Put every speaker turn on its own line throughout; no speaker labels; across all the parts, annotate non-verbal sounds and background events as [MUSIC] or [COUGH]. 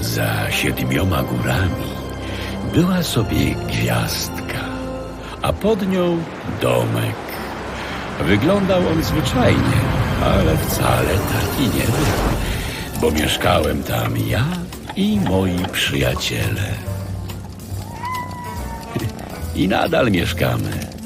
Za siedmioma górami była sobie gwiazdka, a pod nią domek. Wyglądał on zwyczajnie, ale wcale taki nie był, bo mieszkałem tam ja i moi przyjaciele. I nadal mieszkamy.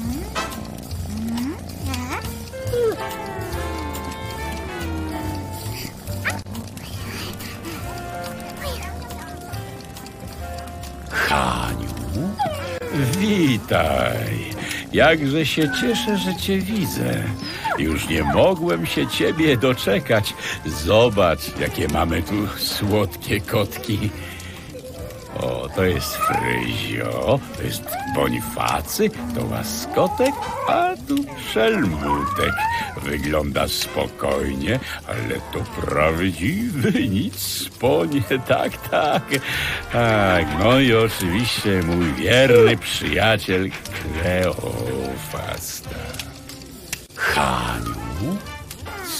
Witaj. Jakże się cieszę, że cię widzę. Już nie mogłem się ciebie doczekać. Zobacz, jakie mamy tu słodkie kotki. O, to jest Fryzio, to jest Bonifacy, to Łaskotek, a tu Szelmutek. Wygląda spokojnie, ale to prawdziwy nic po nie, [LAUGHS] tak, tak. Tak, no i oczywiście mój wierny przyjaciel Kleofasta. Haniu,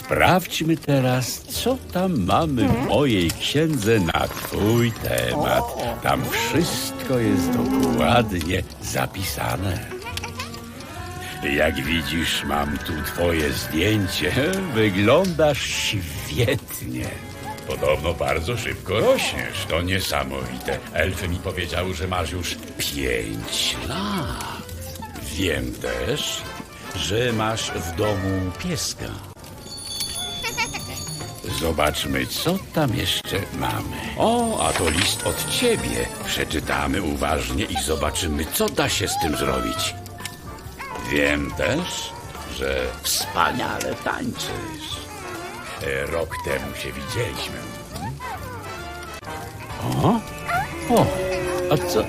Sprawdźmy teraz, co tam mamy w mojej księdze na twój temat. Tam wszystko jest dokładnie zapisane. Jak widzisz, mam tu twoje zdjęcie. Wyglądasz świetnie. Podobno bardzo szybko rośniesz. To niesamowite. Elfy mi powiedziały, że masz już pięć lat. Wiem też, że masz w domu pieska. Zobaczmy, co tam jeszcze mamy. O, a to list od ciebie. Przeczytamy uważnie i zobaczymy, co da się z tym zrobić. Wiem też, że wspaniale tańczysz. E, Rok temu się widzieliśmy. O, o, a co,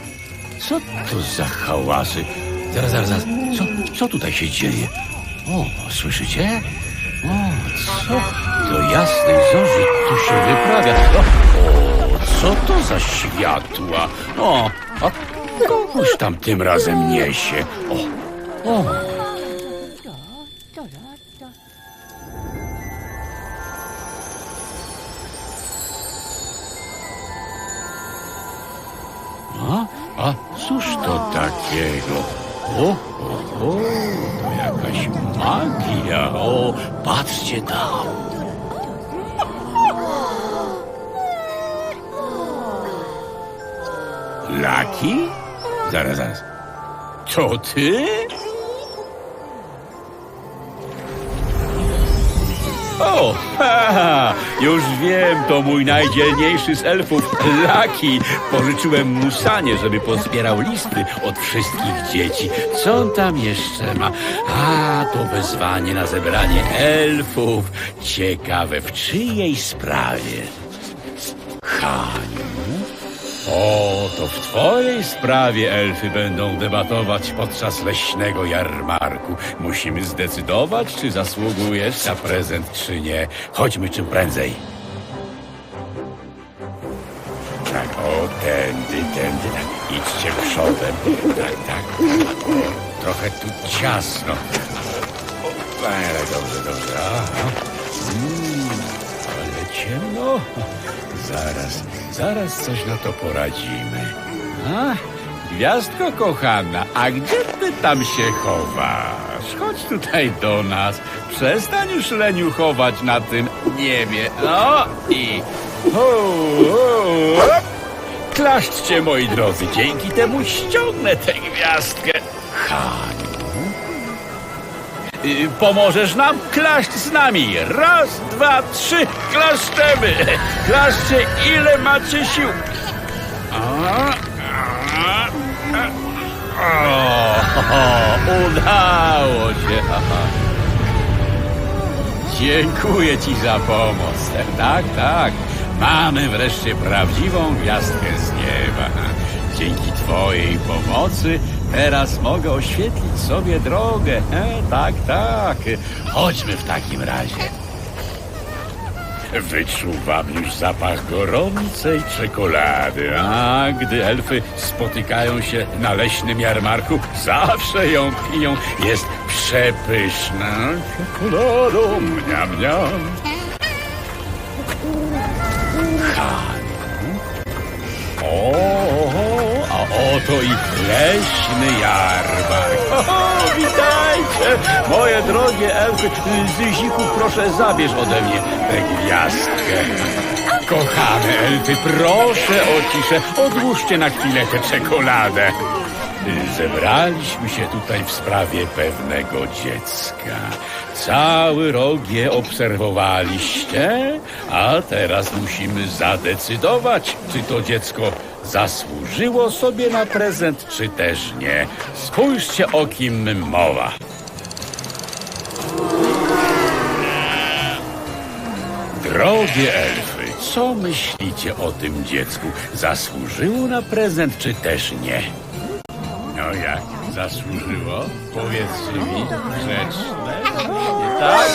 co to za hałasy? Zaraz, zaraz, zaraz, co, co tutaj się dzieje? O, słyszycie? O, co do jasnej zorzy tu się wyprawia? O, o, co to za światła? O, a kogoś tam tym razem niesie. O, o. A, a cóż to takiego? O, o, o, to jakaś magia. O, patrzcie tam. Laki? Zaraz, zaraz. To ty? O, ha, już wiem, to mój najdzielniejszy z elfów, Laki. Pożyczyłem mu sanie, żeby pozbierał listy od wszystkich dzieci. Co on tam jeszcze ma? A, to wezwanie na zebranie elfów. Ciekawe, w czyjej sprawie? Haniu? O, to w twojej sprawie elfy będą debatować podczas leśnego jarmarku. Musimy zdecydować, czy zasługujesz na prezent, czy nie. Chodźmy czym prędzej. Tak, o, tędy, tędy, tak. Idźcie przodem. Tak, tak. O, trochę tu ciasno. O, ale dobrze, dobrze. Aha. Mm, ciemno. Zaraz, zaraz coś na to poradzimy. A, gwiazdko kochana, a gdzie ty tam się chowasz? Chodź tutaj do nas. Przestań już leniuchować na tym niebie. No i... Ho, ho, hop. Klaszczcie, moi drodzy, dzięki temu ściągnę tę gwiazdkę. Pomożesz nam? Klaszcz z nami. Raz, dwa, trzy. Klaszczemy. Klaszczcie, ile macie sił. A, a, a. O, udało się. Dziękuję ci za pomoc. Tak, tak. Mamy wreszcie prawdziwą gwiazdkę z nieba. Dzięki twojej pomocy teraz mogę oświetlić sobie drogę. E, tak, tak. Chodźmy w takim razie. Wyczuwam już zapach gorącej czekolady, a gdy elfy spotykają się na leśnym jarmarku, zawsze ją piją. Jest przepyszna czekoladą, mniam, mniam. Haniu, oto i leśny jarmark. O, witajcie, moje drogie elfy. Zyziku, proszę zabierz ode mnie tę gwiazdkę. Kochane elfy, proszę o ciszę, odłóżcie na chwilę tę czekoladę. Zebraliśmy się tutaj w sprawie pewnego dziecka. Cały rok je obserwowaliście, a teraz musimy zadecydować, czy to dziecko zasłużyło sobie na prezent, czy też nie. Spójrzcie, o kim mowa. Drogie elfy, co myślicie o tym dziecku? Zasłużyło na prezent, czy też nie? No jak? Zasłużyło? Powiedzcie mi grzeczne. Tak?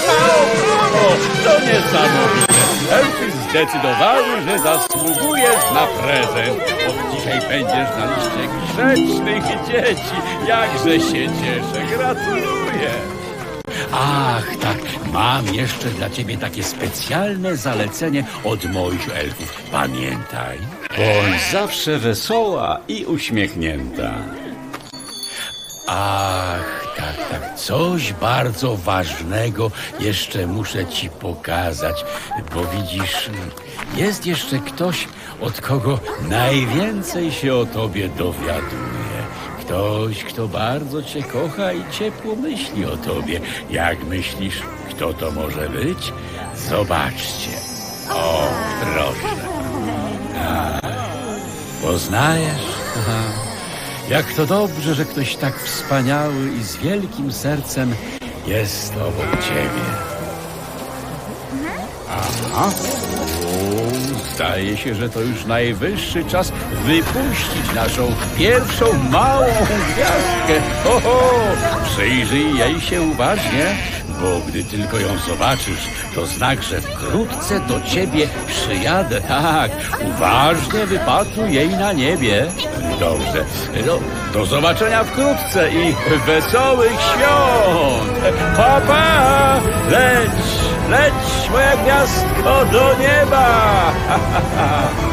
O, to niesamowite. Elfy zdecydowały, że zasługujesz na prezent. Od dzisiaj będziesz na liście grzecznych dzieci. Jakże się cieszę. Gratuluję. Ach, tak, mam jeszcze dla ciebie takie specjalne zalecenie od moich elfów. Pamiętaj, bądź zawsze wesoła i uśmiechnięta. Ach, tak, coś bardzo ważnego jeszcze muszę ci pokazać, bo widzisz, jest jeszcze ktoś, od kogo najwięcej się o tobie dowiaduje. Ktoś, kto bardzo cię kocha i ciepło myśli o tobie. Jak myślisz, kto to może być? Zobaczcie. O, proszę. A, poznajesz? Aha. Jak to dobrze, że ktoś tak wspaniały i z wielkim sercem jest obok ciebie. Aha. O, zdaje się, że to już najwyższy czas wypuścić naszą pierwszą małą gwiazdkę. Oho, przyjrzyj jej się uważnie, bo gdy tylko ją zobaczysz, to znak, że wkrótce do ciebie przyjadę. Tak, uważnie wypatruj jej na niebie. Dobrze, no, do zobaczenia wkrótce i wesołych świąt. Pa, pa! Leć, leć, moja gwiazdko, do nieba! [LAUGHS]